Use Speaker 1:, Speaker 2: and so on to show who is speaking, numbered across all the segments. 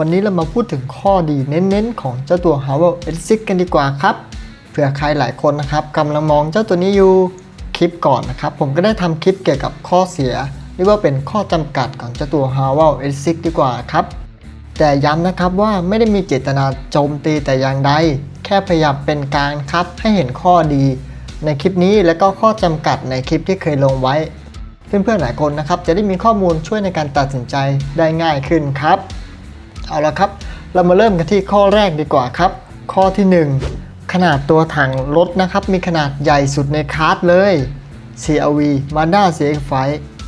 Speaker 1: วันนี้เรามาพูดถึงข้อดีเน้นๆ ของเจ้าตัว h a v e l S6 กันดีกว่าครับเผื่อใครหลายคนนะครับกำลังมองเจ้าตัวนี้อยู่คลิปก่อนนะครับ ผมก็ได้ทำคลิปเกี่ยวกับข้อเสียเรียกว่าเป็นข้อจำกัดของเจ้าตัว h a v e l S6 ดีกว่าครับ แต่ย้ำนะครับว่าไม่ได้มีเจตนาโจมตีแต่อย่างใดแค่พยายามเป็นกลารครับให้เห็นข้อดี ในคลิปนี้และก็ข้อจำกัดในคลิปที่เคยลงไว้ เพื่อนๆหลายคนนะครับจะได้มีข้อมูลช่วยในการตัดสินใจได้ง่ายขึ้นครับ เอาละครับ เรามาเริ่มกันที่ข้อแรกดีกว่าครับ ข้อที่ 1 ขนาดตัวถังรถนะครับ มีขนาดใหญ่สุดในคาร์ดเลย CRV Mazda CX-5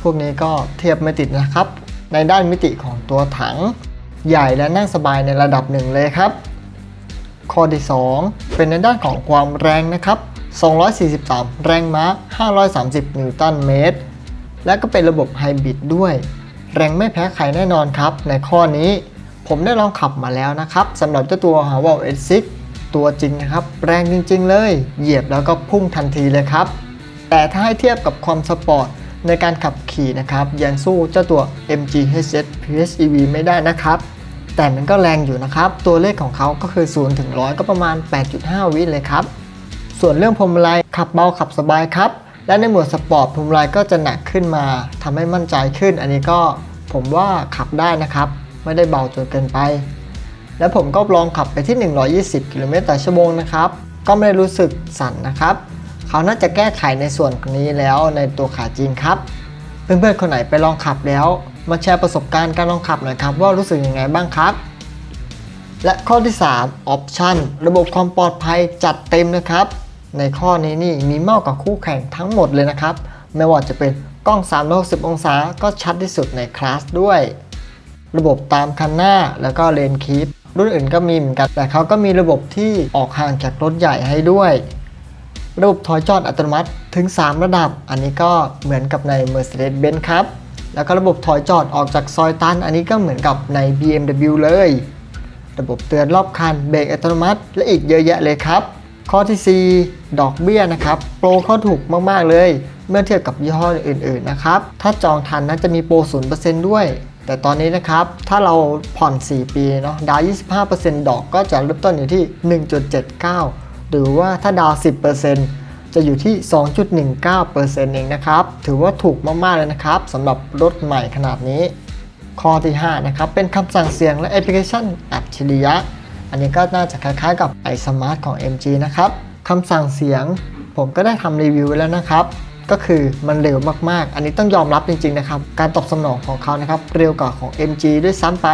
Speaker 1: พวกนี้ก็เทียบไม่ติดนะครับ ในด้านมิติของตัวถัง ใหญ่และนั่งสบายในระดับหนึ่งเลยครับ ข้อที่ 2 เป็นในด้านของความแรงนะครับ 243 แรงม้า 530 นิวตันเมตร และก็เป็นระบบไฮบริดด้วย แรงไม่แพ้ใครแน่นอนครับ ในข้อนี้ ผมได้ลองขับมาแล้วนะครับสำหรับเจ้าตัว h a v e l S6 ตัวจริงนะครับ แรงจริง ๆ เลย เหยียบแล้วก็พุ่งทันทีเลยครับ แต่ถ้าให้เทียบกับความสปอร์ตในการขับขี่นะครับ ยังสู้เจ้าตัว MG HS PHEV ไม่ได้นะครับ แต่มันก็แรงอยู่นะครับ ตัวเลขของเขาก็คือ 0 ถึง 100 ก็ประมาณ 8.5 วิเลยครับ ส่วนเรื่องพวงมาลัยขับเบาขับสบายครับ และในหมวดสปอร์ตพวงมาลัยก็จะหนักขึ้นมาทำให้มั่นใจขึ้น อันนี้ก็ผมว่าขับได้นะครับ ไม่ได้เบาจนเกินไป และผมก็ลองขับไปที่ 120 กิโลเมตรต่อชั่วโมงนะครับ ก็ไม่ได้รู้สึกสั่นนะครับ เขาน่าจะแก้ไขในส่วนนี้แล้วในตัวขาจริงครับ เพื่อนๆคนไหนไปลองขับแล้ว มาแชร์ประสบการณ์การลองขับหน่อยครับ ว่ารู้สึกยังไงบ้างครับ และข้อที่ 3 Option ระบบความปลอดภัยจัดเต็มนะครับ ในข้อนี้นี่มีมากกว่าคู่แข่งทั้งหมดเลยนะครับ ไม่ว่าจะเป็นกล้อง 360 องศาก็ชัดที่สุดในคลาสด้วย ระบบตามคันหน้าแล้วก็เลนคีปรุ่นอื่นก็มีเหมือนกัน แต่เขาก็มีระบบที่ออกห่างจากรถใหญ่ให้ด้วย ระบบถอยจอดอัตโนมัติถึง 3 ระดับ อันนี้ก็เหมือนกับใน Mercedes-Benz ครับ แล้วก็ระบบถอยจอดออกจากซอยตัน อันนี้ก็เหมือนกับใน BMW เลย ระบบเตือนรอบคันเบรกอัตโนมัติ และอีกเยอะแยะเลยครับ ข้อที่ 4 ดอกเบี้ยนะครับ โปรเขาถูกมาก ๆ เลย เมื่อเทียบกับยี่ห้ออื่น ๆ นะครับ ถ้าจองทันน่าจะมีโปร 0%ด้วย แต่ตอนนี้นะครับ ถ้าเราผ่อน 4 ปีเนาะดาวน์25%ดอกก็จะเริ่มต้นอยู่ที่ 1.79 หรือว่าถ้าดาวน์10%จะอยู่ที่ 2.19%เองนะครับ ถือว่าถูกมาก ๆ เลยนะครับสำหรับรถใหม่ขนาดนี้ ข้อที่ 5 นะครับ เป็นคำสั่งเสียงและแอปพลิเคชันอัจฉริยะ อันนี้ก็น่าจะคล้ายๆ กับ iSmart ของ MG นะครับคำสั่งเสียงผมก็ได้ทำรีวิวไว้แล้วนะครับ ก็คือมันเร็วมากๆ อันนี้ต้องยอมรับจริงๆนะครับ การตอบสนองของเขานะครับเร็วกว่าของ MG ด้วยซ้ำไป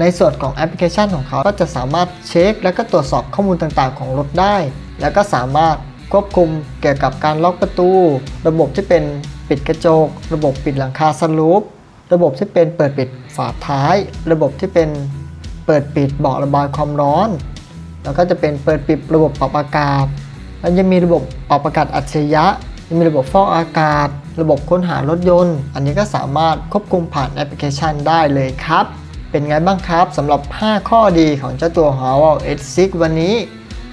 Speaker 1: ในส่วนของแอปพลิเคชันของเขาก็จะสามารถเช็ค และก็ตรวจสอบข้อมูลต่างๆ ของรถได้ แล้วก็สามารถควบคุมเกี่ยวกับการล็อกประตู ระบบที่เป็นปิดกระจก ระบบปิดหลังคาสลูประบบที่เป็นเปิดปิดฝาท้าย ระบบที่เป็นเปิดปิดเบาะระบายความร้อน แล้วก็จะเป็นเปิดปิดระบบปรับอากาศ แล้วยังมีระบบปรับอากาศอัจฉริยะ มีระบบฟอกอากาศ ระบบค้นหารถยนต์ อันนี้ก็สามารถควบคุมผ่านแอปพลิเคชันได้เลยครับ เป็นไงบ้างครับสำหรับ 5 ข้อดีของเจ้าตัว Huawei S6 วันนี้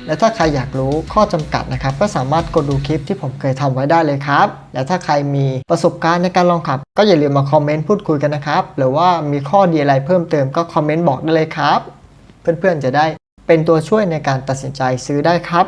Speaker 1: และถ้าใครอยากรู้ข้อจำกัดนะครับ ก็สามารถกดดูคลิปที่ผมเคยทำไว้ได้เลยครับ และถ้าใครมีประสบการณ์ในการลองขับ ก็อย่าลืมมาคอมเมนต์พูดคุยกันนะครับ หรือว่ามีข้อดีอะไรเพิ่มเติมก็คอมเมนต์บอกได้เลยครับ เพื่อนๆจะได้เป็นตัวช่วยในการตัดสินใจซื้อได้ครับ